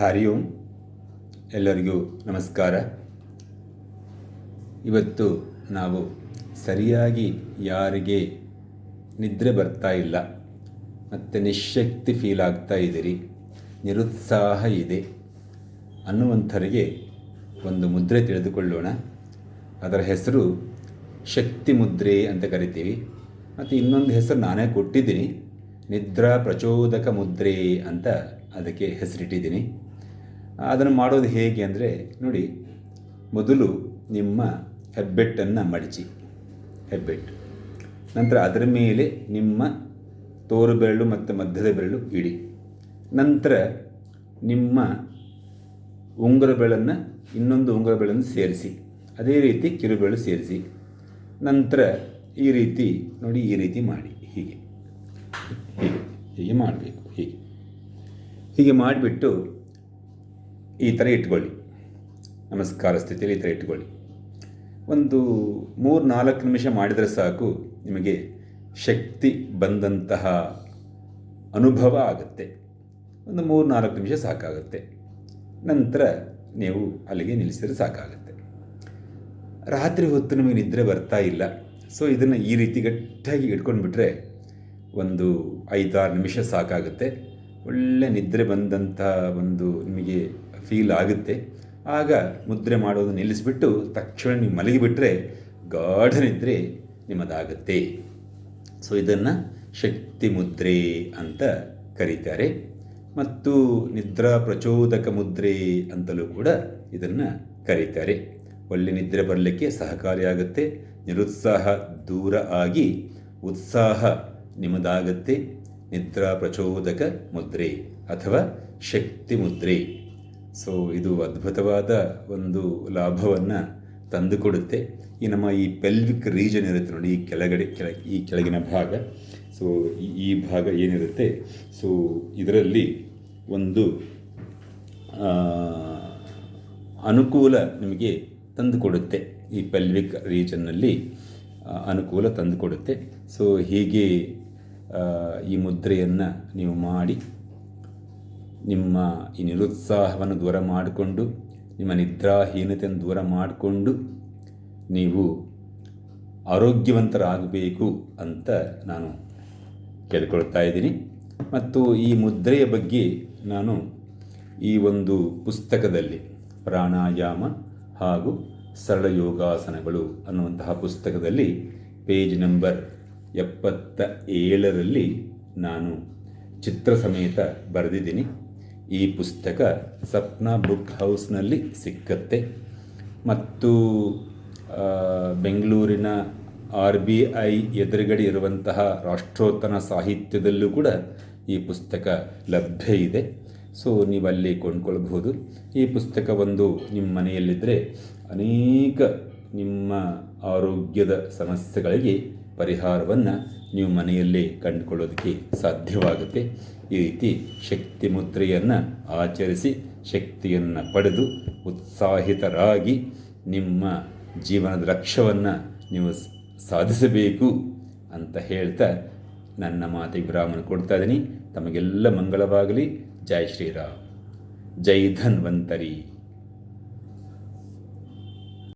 ಹರಿ ಓಂ. ಎಲ್ಲರಿಗೂ ನಮಸ್ಕಾರ. ಇವತ್ತು ನಾವು ಸರಿಯಾಗಿ ಯಾರಿಗೆ ನಿದ್ರೆ ಬರ್ತಾ ಇಲ್ಲ, ಮತ್ತು ನಿಶಕ್ತಿ ಫೀಲ್ ಆಗ್ತಾ ಇದ್ದೀರಿ, ನಿರುತ್ಸಾಹ ಇದೆ ಅನ್ನುವಂಥರಿಗೆ ಒಂದು ಮುದ್ರೆ ತಿಳಿದುಕೊಳ್ಳೋಣ. ಅದರ ಹೆಸರು ಶಕ್ತಿ ಮುದ್ರೆ ಅಂತ ಕರಿತೀವಿ. ಮತ್ತು ಇನ್ನೊಂದು ಹೆಸರು ನಾನೇ ಕೊಟ್ಟಿದ್ದೀನಿ, ನಿದ್ರಾ ಪ್ರಚೋದಕ ಮುದ್ರೆ ಅಂತ ಅದಕ್ಕೆ ಹೆಸರಿಟ್ಟಿದ್ದೀನಿ. ಅದನ್ನು ಮಾಡೋದು ಹೇಗೆ ಅಂದರೆ, ನೋಡಿ, ಮೊದಲು ನಿಮ್ಮ ಹೆಬ್ಬೆಟ್ಟನ್ನು ಮಡಚಿ ಹೆಬ್ಬೆಟ್ಟು ನಂತರ ಅದರ ಮೇಲೆ ನಿಮ್ಮ ತೋರು ಬೆರಳು ಮತ್ತು ಮಧ್ಯದ ಬೆರಳು ಇಡಿ. ನಂತರ ನಿಮ್ಮ ಉಂಗುರ ಬೆಳನ್ನು ಇನ್ನೊಂದು ಉಂಗುರ ಬೆಳನ್ನು ಸೇರಿಸಿ. ಅದೇ ರೀತಿ ಕಿರುಬೆರಳು ಸೇರಿಸಿ. ನಂತರ ಈ ರೀತಿ, ನೋಡಿ, ಈ ರೀತಿ ಮಾಡಿ. ಹೀಗೆ. ಹೀಗೆ. ಹೀಗೆ ಮಾಡಬೇಕು. ಹೀಗೆ. ಹೀಗೆ ಮಾಡಿಬಿಟ್ಟು ಈ ಥರ ಇಟ್ಕೊಳ್ಳಿ. ನಮಸ್ಕಾರ ಸ್ಥಿತಿಯಲ್ಲಿ ಈ ಥರ ಇಟ್ಕೊಳ್ಳಿ. ಒಂದು ಮೂರು ನಾಲ್ಕು ನಿಮಿಷ ಮಾಡಿದರೆ ಸಾಕು, ನಿಮಗೆ ಶಕ್ತಿ ಬಂದಂತಹ ಅನುಭವ ಆಗುತ್ತೆ. ಒಂದು ಮೂರು ನಾಲ್ಕು ನಿಮಿಷ ಸಾಕಾಗುತ್ತೆ. ನಂತರ ನೀವು ಅಲ್ಲಿಗೆ ನಿಲ್ಲಿಸಿದರೆ ಸಾಕಾಗುತ್ತೆ. ರಾತ್ರಿ ಹೊತ್ತು ನಿಮಗೆ ನಿದ್ರೆ ಬರ್ತಾ ಇಲ್ಲ. ಸೊ ಇದನ್ನು ಈ ರೀತಿ ಗಟ್ಟಿಯಾಗಿ ಇಟ್ಕೊಂಡ್ಬಿಟ್ರೆ ಒಂದು ಐದಾರು ನಿಮಿಷ ಸಾಕಾಗುತ್ತೆ. ಒಳ್ಳೆ ನಿದ್ರೆ ಬಂದಂಥ ಒಂದು ನಿಮಗೆ ಫೀಲ್ ಆಗುತ್ತೆ. ಆಗ ಮುದ್ರೆ ಮಾಡೋದು ನಿಲ್ಲಿಸಿಬಿಟ್ಟು ತಕ್ಷಣ ನೀವು ಮಲಗಿಬಿಟ್ರೆ ಗಾಢ ನಿದ್ರೆ ನಿಮ್ಮದಾಗುತ್ತೆ. ಸೊ ಇದನ್ನು ಶಕ್ತಿ ಮುದ್ರೆ ಅಂತ ಕರೀತಾರೆ. ಮತ್ತು ನಿದ್ರಾ ಪ್ರಚೋದಕ ಮುದ್ರೆ ಅಂತಲೂ ಕೂಡ ಇದನ್ನು ಕರೀತಾರೆ. ಒಳ್ಳೆ ನಿದ್ರೆ ಬರಲಿಕ್ಕೆ ಸಹಕಾರಿಯಾಗುತ್ತೆ ನಿರುತ್ಸಾಹ ದೂರ ಆಗಿ ಉತ್ಸಾಹ ನಿಮ್ಮದಾಗುತ್ತೆ. ನಿದ್ರಾ ಪ್ರಚೋದಕ ಮುದ್ರೆ ಅಥವಾ ಶಕ್ತಿ ಮುದ್ರೆ. ಸೊ ಇದು ಅದ್ಭುತವಾದ ಒಂದು ಲಾಭವನ್ನು ತಂದುಕೊಡುತ್ತೆ. ಈ ನಮ್ಮ ಈ ಪೆಲ್ವಿಕ್ ರೀಜನ್ ಇರುತ್ತೆ ನೋಡಿ, ಈ ಕೆಳಗಡೆ, ಕೆಳ, ಈ ಕೆಳಗಿನ ಭಾಗ. ಸೊ ಈ ಭಾಗ ಏನಿರುತ್ತೆ? ಸೊ ಇದರಲ್ಲಿ ಒಂದು ಅನುಕೂಲ ನಿಮಗೆ ತಂದುಕೊಡುತ್ತೆ. ಈ ಪೆಲ್ವಿಕ್ ರೀಜನ್ನಲ್ಲಿ ಅನುಕೂಲ ತಂದುಕೊಡುತ್ತೆ. ಸೊ ಹೀಗೆ ಈ ಮುದ್ರೆಯನ್ನು ನೀವು ಮಾಡಿ ನಿಮ್ಮ ಈ ನಿರುತ್ಸಾಹವನ್ನು ದೂರ ಮಾಡಿಕೊಂಡು, ನಿಮ್ಮ ನಿದ್ರಾಹೀನತೆಯನ್ನು ದೂರ ಮಾಡಿಕೊಂಡು ನೀವು ಆರೋಗ್ಯವಂತರಾಗಬೇಕು ಅಂತ ನಾನು ಕೇಳ್ಕೊಳ್ತಾ ಇದ್ದೀನಿ. ಮತ್ತು ಈ ಮುದ್ರೆಯ ಬಗ್ಗೆ ನಾನು ಈ ಒಂದು ಪುಸ್ತಕದಲ್ಲಿ ಪ್ರಾಣಾಯಾಮ ಹಾಗೂ ಸರಳ ಯೋಗಾಸನಗಳು ಅನ್ನುವಂತಹ ಪುಸ್ತಕದಲ್ಲಿ ಪೇಜ್ ನಂಬರ್ ಎಪ್ಪತ್ತ ಏಳರಲ್ಲಿ ನಾನು ಚಿತ್ರ ಸಮೇತ ಬರೆದಿದ್ದೀನಿ. ಈ ಪುಸ್ತಕ ಸಪ್ನ ಬುಕ್ ಹೌಸ್ನಲ್ಲಿ ಸಿಕ್ಕತ್ತೆ. ಮತ್ತು ಬೆಂಗಳೂರಿನ ಆರ್ ಬಿ ಐ ಎದುರುಗಡೆ ಇರುವಂತಹ ರಾಷ್ಟ್ರೋತ್ತನ ಸಾಹಿತ್ಯದಲ್ಲೂ ಕೂಡ ಈ ಪುಸ್ತಕ ಲಭ್ಯ ಇದೆ. ಸೊ ನೀವು ಅಲ್ಲಿ ಕೊಂಡ್ಕೊಳ್ಬಹುದು. ಈ ಪುಸ್ತಕ ಒಂದು ನಿಮ್ಮ ಮನೆಯಲ್ಲಿದ್ದರೆ ಅನೇಕ ನಿಮ್ಮ ಆರೋಗ್ಯದ ಸಮಸ್ಯೆಗಳಿಗೆ ಪರಿಹಾರವನ್ನು ನೀವು ಮನೆಯಲ್ಲೇ ಕಂಡುಕೊಳ್ಳೋದಕ್ಕೆ ಸಾಧ್ಯವಾಗುತ್ತೆ. ಈ ರೀತಿ ಶಕ್ತಿ ಮುದ್ರೆಯನ್ನು ಆಚರಿಸಿ ಶಕ್ತಿಯನ್ನು ಪಡೆದು ಉತ್ಸಾಹಿತರಾಗಿ ನಿಮ್ಮ ಜೀವನದ ಲಕ್ಷ್ಯವನ್ನು ನೀವು ಸಾಧಿಸಬೇಕು ಅಂತ ಹೇಳ್ತಾ ನನ್ನ ಮಾತಿಗೆ ವಿರಾಮನ ಕೊಡ್ತಾ ಇದ್ದೀನಿ. ತಮಗೆಲ್ಲ ಮಂಗಳವಾಗಲಿ. ಜೈ ಶ್ರೀರಾಮ್. ಜೈ ಧನ್ವಂತರಿ.